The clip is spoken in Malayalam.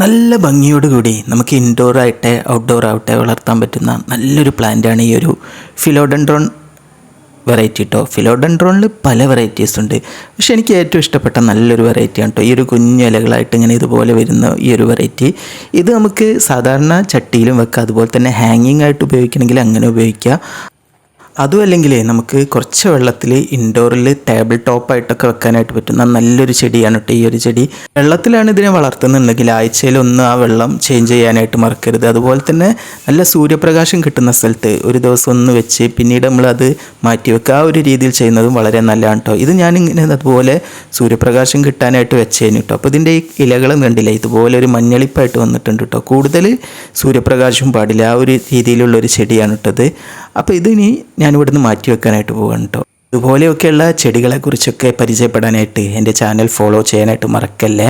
നല്ല ഭംഗിയോടുകൂടി നമുക്ക് ഇൻഡോർ ആയിട്ട് ഔട്ട്ഡോർ ആവട്ടെ വളർത്താൻ പറ്റുന്ന നല്ലൊരു പ്ലാന്റാണ് ഈ ഒരു ഫിലോഡൻഡ്രോൺ വെറൈറ്റി കേട്ടോ ഫിലോഡൻഡ്രോണിൽ പല വെറൈറ്റീസ് ഉണ്ട്. പക്ഷെ എനിക്ക് ഏറ്റവും ഇഷ്ടപ്പെട്ട നല്ലൊരു വെറൈറ്റിയാണ് കേട്ടോ ഈ ഒരു കുഞ്ഞു ഇലകളായിട്ട് ഇങ്ങനെ ഇതുപോലെ വരുന്ന ഈ ഒരു വെറൈറ്റി ഇത് നമുക്ക് സാധാരണ ചട്ടിയിലും വെക്കാം. അതുപോലെ തന്നെ ഹാങ്ങിങ് ആയിട്ട് ഉപയോഗിക്കണമെങ്കിൽ അങ്ങനെ ഉപയോഗിക്കാം. അതും അല്ലെങ്കിൽ നമുക്ക് കുറച്ച് വെള്ളത്തിൽ ഇൻഡോറിൽ ടേബിൾ ടോപ്പായിട്ടൊക്കെ വെക്കാനായിട്ട് പറ്റുന്ന നല്ലൊരു ചെടിയാണ് കേട്ടോ ഈ ഒരു ചെടി. വെള്ളത്തിലാണ് ഇതിനെ വളർത്തുന്നുണ്ടെങ്കിൽ ആഴ്ചയിൽ ഒന്ന് ആ വെള്ളം ചേഞ്ച് ചെയ്യാനായിട്ട് മറക്കരുത്. അതുപോലെ തന്നെ നല്ല സൂര്യപ്രകാശം കിട്ടുന്ന സ്ഥലത്ത് ഒരു ദിവസം ഒന്ന് വെച്ച് പിന്നീട് നമ്മൾ അത് മാറ്റി വെക്കുക ആ ഒരു രീതിയിൽ ചെയ്യുന്നതും വളരെ നല്ലതാണ് കേട്ടോ ഇത് ഞാനിങ്ങനെ അതുപോലെ സൂര്യപ്രകാശം കിട്ടാനായിട്ട് വെച്ചേനു കേട്ടോ അപ്പോൾ ഇതിന്റെ ഈ ഇലകളും കണ്ടില്ല? ഇതുപോലെ ഒരു മഞ്ഞളിപ്പായിട്ട് വന്നിട്ടുണ്ട് കേട്ടോ കൂടുതൽ സൂര്യപ്രകാശം പാടില്ല. ആ ഒരു രീതിയിലുള്ള ഒരു ചെടിയാണ് കേട്ടത് അപ്പോൾ ഇതിനി ഞാൻ ഇവിടുന്ന് മാറ്റി വെക്കാനായിട്ട് പോവാണ് കേട്ടോ ഇതുപോലെയൊക്കെയുള്ള ചെടികളെക്കുറിച്ചൊക്കെ പരിചയപ്പെടാനായിട്ട് എന്റെ ചാനൽ ഫോളോ ചെയ്യാനായിട്ട് മറക്കല്ലേ?